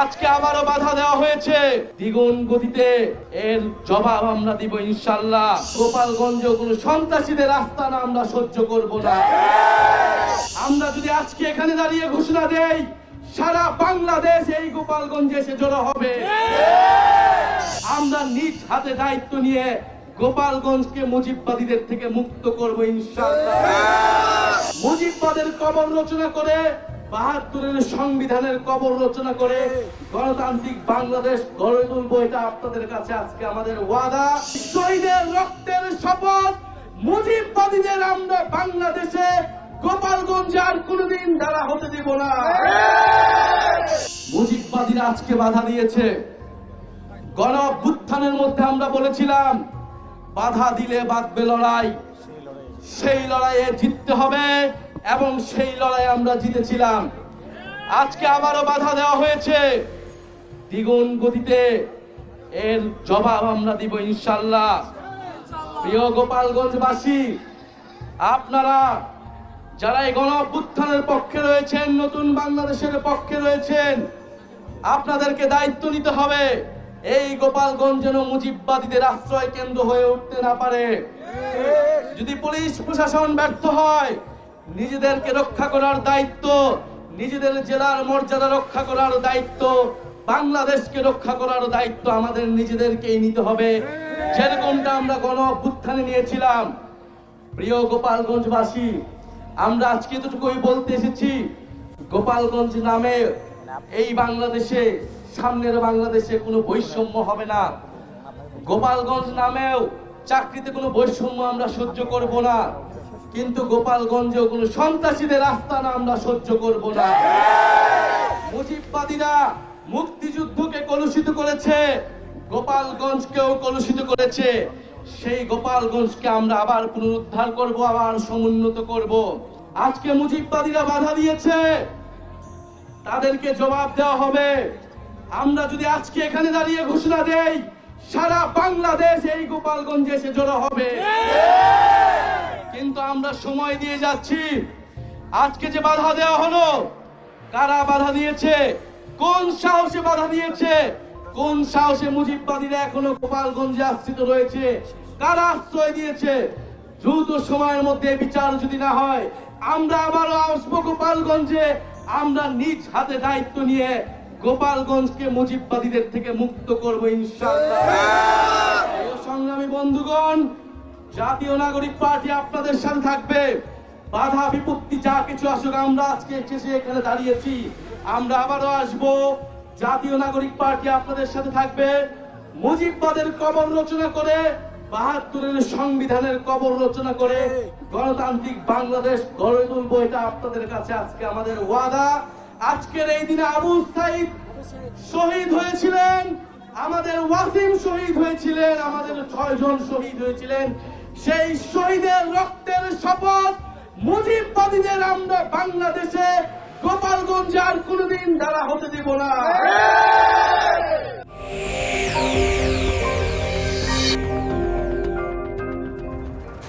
আজকে আবারও বাধা দেওয়া হয়েছে। দ্বিগুণ গতিতে এর জবাব আমরা দিব ইনশাল্লাহ গোপালগঞ্জ কোনো সন্ত্রাসীদের রাস্তা না, আমরা সহ্য করব না। আমরা যদি আজকে এখানে দাঁড়িয়ে ঘোষণা দেই, সারা বাংলাদেশ এই গোপালগঞ্জে এসে জড়ো হবে। আমরা নিজ হাতে দায়িত্ব নিয়ে গোপালগঞ্জকে মুজিববাদীদের থেকে মুক্ত করব ইনশাল্লাহ মুজিববাদের কবর রচনা করে বাহাত্তরের সংবিধানের কবর রচনা করে গণতান্ত্রিক বাংলাদেশ গড়ে তুলবো এটা আপনাদের কাছে আজকে আমাদের ওয়াদা। শহীদের রক্তের শপথ মুজিববাদীদের আমরা বাংলাদেশে গোপালগঞ্জে আর কোনোদিন দাঁড়া হতে দেব না। মুজিববাদীরা আজকে বাধা দিয়েছে। গণ মধ্যে আমরা বলেছিলাম, বাধা দিলে বাঁধবে লড়াই, সেই লড়াইয়ে জিততে হবে। এবং সেই লড়াই আমরা জিতেছিলাম। আজকে আবারও বাধা দেওয়া হয়েছে। দ্বিগুণ গতিতে এর জবাব আমরা দিব ইনশাল্লাহ প্রিয় গোপালগঞ্জবাসী, আপনারা যারা এই গণ পক্ষে রয়েছেন, নতুন বাংলাদেশের পক্ষে রয়েছেন, আপনাদেরকে দায়িত্ব নিতে হবে। এই গোপালগঞ্জ যেন মুজিববাদীদের আশ্রয় কেন্দ্র হয়ে উঠতে না পারে। যদি পুলিশ প্রশাসন ব্যর্থ হয় নিজেদেরকে রক্ষা করার দায়িত্ব, নিজেদের জেলার মর্যাদা রক্ষা করার দায়িত্ব, বাংলাদেশকে রক্ষা করার দায়িত্ব আমাদের নিজেদেরকেই নিতে হবে। যেরকমটা আমরা গণ অভ্যুত্থানে নিয়েছিলাম। প্রিয় গোপালগঞ্জবাসী, আমরা আজকে এতটুকুই বলতে এসেছি, গোপালগঞ্জ নামে এই বাংলাদেশে, সামনের বাংলাদেশে কোনো বৈষম্য হবে না। গোপালগঞ্জ নামেও চাকরিতে কোনো বৈষম্য আমরা সহ্য করব না। কিন্তু গোপালগঞ্জে কোনো সন্ত্রাসীদের রাস্তা না, আমরা সহ্য করব না। মুজিববাদীরা মুক্তিযুদ্ধকে কলুষিত করেছে, গোপালগঞ্জকেও কলুষিত করেছে। সেই গোপালগঞ্জকে আমরা আবার পুনরুদ্ধার করব, আবার সমুন্নত করব। আজকে মুজিববাদীরা বাধা দিয়েছে। তাদেরকে জবাব দেওয়া হবে। আমরা যদি আজকে এখানে দাঁড়িয়ে ঘোষণা দেই, সারা বাংলাদেশ এই গোপালগঞ্জে এসে জড়ো হবে। আমরা সময় দিয়ে যাচ্ছি। আজকে যে বাধা দেওয়া হলো কারা বাধা দিয়েছে? কোন সাহসে বাধা দিয়েছে? কোন সাহসে মুজিববাদীরা এখনও গোপালগঞ্জে আশ্রিত রয়েছে? কারা আশ্রয় দিয়েছে? দ্রুত সময়ের মধ্যে বিচার যদি না হয় আমরা আবারও আসব গোপালগঞ্জে। আমরা নিজ হাতে দায়িত্ব নিয়ে গোপালগঞ্জকে মুজিববাদীদের থেকে মুক্ত করব ইনশাআল্লাহ। প্রিয় সংগ্রামী বন্ধুগণ জাতীয় নাগরিক পার্টি আপনাদের সাথে থাকবে। বাধা, বিপত্তি, যা কিছু আসুক, আমরা আজকে শেষে এখানে দাঁড়িয়েছি। আমরা আবারও আসব। জাতীয় নাগরিক পার্টি আপনাদের সাথে থাকবে। মুজিববাদের কবর রচনা করে, বাহাত্তরের সংবিধানের কবর রচনা করে, গণতান্ত্রিক বাংলাদেশ গড়ে তুলবো, এটা আপনাদের কাছে আজকে আমাদের ওয়াদা। আজকের এই দিনে আবু সাইদ শহীদ হয়েছিলেন, আমাদের ওয়াসিম শহীদ হয়েছিলেন, আমাদের ছয় জন শহীদ হয়েছিলেন। সেই শহীদের রক্তের শপথ মুজিববাদীদের আমরা বাংলাদেশে গোপালগঞ্জে আর কোনোদিন দ্বারা হতে দিব না।